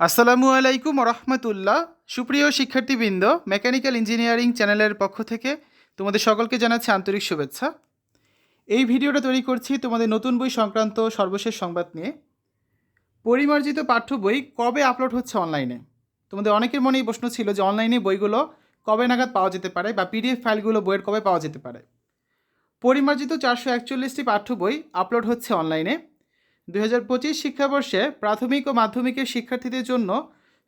আসসালামু আলাইকুম রহমতুল্লাহ। সুপ্রিয় শিক্ষার্থীবৃন্দ, মেকানিক্যাল ইঞ্জিনিয়ারিং চ্যানেলের পক্ষ থেকে তোমাদের সকলকে জানাচ্ছি আন্তরিক শুভেচ্ছা। এই ভিডিওটা তৈরি করছি তোমাদের নতুন বই সংক্রান্ত সর্বশেষ সংবাদ নিয়ে। পরিমার্জিত পাঠ্য বই কবে আপলোড হচ্ছে অনলাইনে? তোমাদের অনেকের মনেই প্রশ্ন ছিল যে অনলাইনে বইগুলো কবে নাগাদ পাওয়া যেতে পারে বা পিডিএফ ফাইলগুলো বইয়ের কবে পাওয়া যেতে পারে। পরিমার্জিত চারশো একচল্লিশটি পাঠ্য বই আপলোড হচ্ছে অনলাইনে। দুই হাজার পঁচিশ শিক্ষাবর্ষে প্রাথমিক ও মাধ্যমিকের শিক্ষার্থীদের জন্য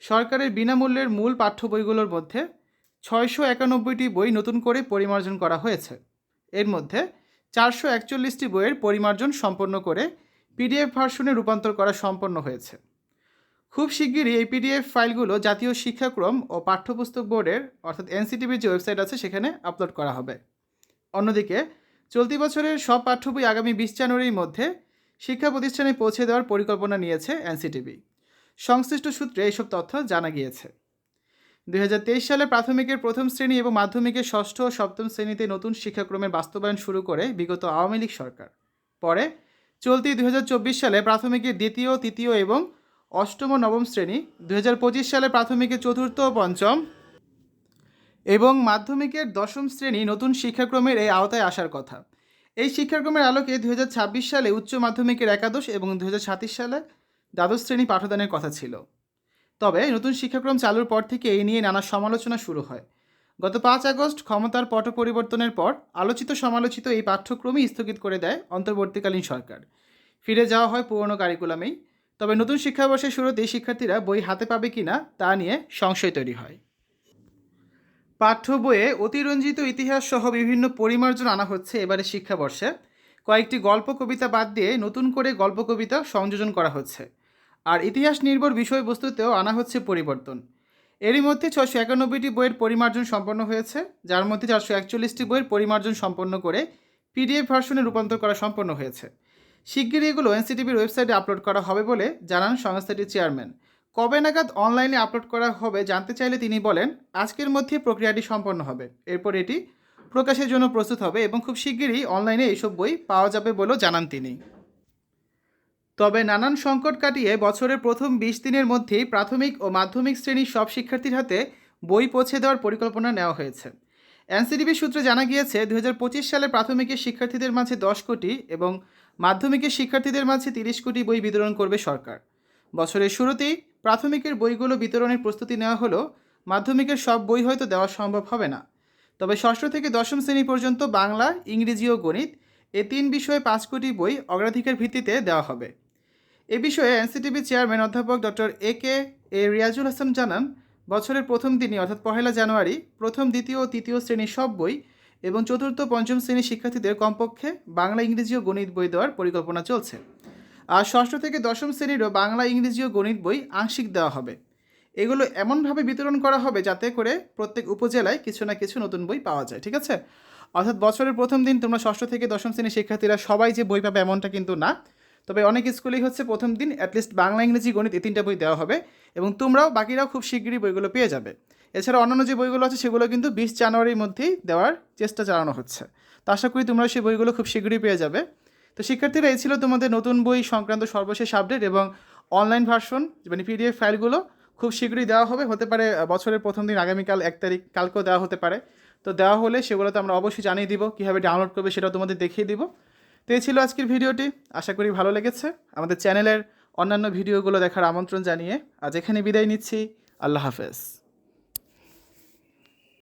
সরকারের বিনামূল্যের মূল পাঠ্য বইগুলোর মধ্যে ছয়শো একানব্বইটি বই নতুন করে পরিমার্জন করা হয়েছে। এর মধ্যে চারশো একচল্লিশটি বইয়ের পরিমার্জন সম্পন্ন করে পিডিএফ ভার্সনে রূপান্তর করা সম্পন্ন হয়েছে। খুব শিগগিরই এই পিডিএফ ফাইলগুলো জাতীয় শিক্ষাক্রম ও পাঠ্যপুস্তক বোর্ডের, অর্থাৎ এনসিটিভির যে ওয়েবসাইট আছে, সেখানে আপলোড করা হবে। অন্যদিকে চলতি বছরের সব পাঠ্য বই আগামী বিশ জানুয়ারির মধ্যে শিক্ষা প্রতিষ্ঠানে পৌঁছে দেওয়ার পরিকল্পনা নিয়েছে এনসিটিভি সংশ্লিষ্ট সূত্রে এসব তথ্য জানা গিয়েছে। দুই হাজার তেইশ সালে প্রাথমিকের প্রথম শ্রেণি এবং মাধ্যমিকের ষষ্ঠ ও সপ্তম শ্রেণীতে নতুন শিক্ষাক্রমের বাস্তবায়ন শুরু করে বিগত আওয়ামী লীগ সরকার। পরে চলতি দুই হাজার চব্বিশ সালে প্রাথমিকের দ্বিতীয়, তৃতীয় এবং অষ্টম ও নবম শ্রেণি, দুই হাজার পঁচিশ সালে প্রাথমিকের চতুর্থ ও পঞ্চম এবং মাধ্যমিকের দশম শ্রেণি নতুন শিক্ষাক্রমের এই আওতায় আসার কথা। এই শিক্ষাক্রমের আলোকে দু হাজার ছাব্বিশ সালে উচ্চ মাধ্যমিকের একাদশ এবং দু সালে দ্বাদশ শ্রেণি পাঠদানের কথা ছিল। তবে নতুন শিক্ষাক্রম চালুর পর থেকে এই নিয়ে নানা সমালোচনা শুরু হয়। গত পাঁচ আগস্ট ক্ষমতার পট পরিবর্তনের পর আলোচিত সমালোচিত এই পাঠ্যক্রমই স্থগিত করে দেয় অন্তর্বর্তীকালীন সরকার। ফিরে যাওয়া হয় পুরনো কারিকুলামেই। তবে নতুন শিক্ষাবর্ষের শুরুতেই শিক্ষার্থীরা বই হাতে পাবে কিনা তা নিয়ে সংশয় তৈরি হয়। পাঠ্য বইয়ে অতিরঞ্জিত ইতিহাস সহ বিভিন্ন পরিমার্জন আনা হচ্ছে এবারে শিক্ষাবর্ষে। কয়েকটি গল্প, কবিতা বাদ দিয়ে নতুন করে গল্প, কবিতা সংযোজন করা হচ্ছে। আর ইতিহাস নির্ভর বিষয়বস্তুতেও আনা হচ্ছে পরিবর্তন। এরই মধ্যে ছশো একানব্বইটি বইয়ের পরিমার্জন সম্পন্ন হয়েছে, যার মধ্যে চারশো একচল্লিশটি বইয়ের পরিমার্জন সম্পন্ন করে পিডিএফ ভার্সনে রূপান্তর করা সম্পন্ন হয়েছে। শিগগিরই এগুলো এনসিটিভির ওয়েবসাইটে আপলোড করা হবে বলে জানান সংস্থাটির চেয়ারম্যান। কবে নাগাদ অনলাইনে আপলোড করা হবে জানতে চাইলে তিনি বলেন, আজকের মধ্যে প্রক্রিয়াটি সম্পন্ন হবে। এরপর এটি প্রকাশের জন্য প্রস্তুত হবে এবং খুব শিগগিরই অনলাইনে এইসব বই পাওয়া যাবে বলেও জানান তিনি। তবে নানান সংকট কাটিয়ে বছরের প্রথম বিশ দিনের মধ্যেই প্রাথমিক ও মাধ্যমিক শ্রেণির সব শিক্ষার্থীর হাতে বই পৌঁছে দেওয়ার পরিকল্পনা নেওয়া হয়েছে। এনসিডিবি সূত্রে জানা গিয়েছে দু হাজার পঁচিশ সালে প্রাথমিকের শিক্ষার্থীদের মাঝে দশ কোটি এবং মাধ্যমিকের শিক্ষার্থীদের মাঝে তিরিশ কোটি বই বিতরণ করবে সরকার। বছরের শুরুতেই প্রাথমিকের বইগুলো বিতরণের প্রস্তুতি নেওয়া হলো, মাধ্যমিকের সব বই হয়তো দেওয়া সম্ভব হবে না। তবে ষষ্ঠ থেকে দশম শ্রেণি পর্যন্ত বাংলা, ইংরেজি ও গণিত এ তিন বিষয়ে পাঁচ কোটি বই অগ্রাধিকার ভিত্তিতে দেওয়া হবে। এ বিষয়ে এনসিটিভি চেয়ারম্যান অধ্যাপক doctor A K A Riajul Hasan জানান, বছরের প্রথম দিনই, অর্থাৎ পহেলা জানুয়ারি, প্রথম, দ্বিতীয় ও তৃতীয় শ্রেণির সব বই এবং চতুর্থ, পঞ্চম শ্রেণির শিক্ষার্থীদের কমপক্ষে বাংলা, ইংরেজি ও গণিত বই দেওয়ার পরিকল্পনা চলছে। আর ষষ্ঠ থেকে দশম শ্রেণীরও বাংলা, ইংরেজি ও গণিত বই আংশিক দেওয়া হবে। এগুলো এমনভাবে বিতরণ করা হবে যাতে করে প্রত্যেক উপজেলায় কিছু না কিছু নতুন বই পাওয়া যায়, ঠিক আছে? অর্থাৎ বছরের প্রথম দিন তোমরা ষষ্ঠ থেকে দশম শ্রেণির শিক্ষার্থীরা সবাই যে বই পাবে এমনটা কিন্তু না। তবে অনেক স্কুলেই হচ্ছে প্রথম দিন অ্যাটলিস্ট বাংলা, ইংরেজি, গণিত এই তিনটা বই দেওয়া হবে এবং তোমরাও বাকিরাও খুব শীঘ্রই বইগুলো পেয়ে যাবে। এছাড়া অন্যান্য যে বইগুলো আছে সেগুলো কিন্তু বিশ জানুয়ারির মধ্যেই দেওয়ার চেষ্টা চালানো হচ্ছে। তো আশা করি তোমরা সেই বইগুলো খুব শীঘ্রই পেয়ে যাবে। তো শিক্ষার্থীরা, এই ছিল তোমাদের নতুন বই সংক্রান্ত সর্বশেষ আপডেট এবং অনলাইন ভার্সন মানে পিডিএফ ফাইলগুলো খুব শীঘ্রই দেওয়া হবে। হতে পারে বছরের প্রথম দিন, আগামীকাল এক তারিখ, কালকেও দেওয়া হতে পারে। তো দেওয়া হলে সেগুলো তো আমরা অবশ্যই জানিয়ে দিব, কীভাবে ডাউনলোড করবে সেটাও তোমাদের দেখিয়ে দিব। তো এই ছিল আজকের ভিডিওটি। আশা করি ভালো লেগেছে। আমাদের চ্যানেলের অন্যান্য ভিডিওগুলো দেখার আমন্ত্রণ জানিয়ে আজ এখানে বিদায় নিচ্ছি। আল্লাহ হাফেজ।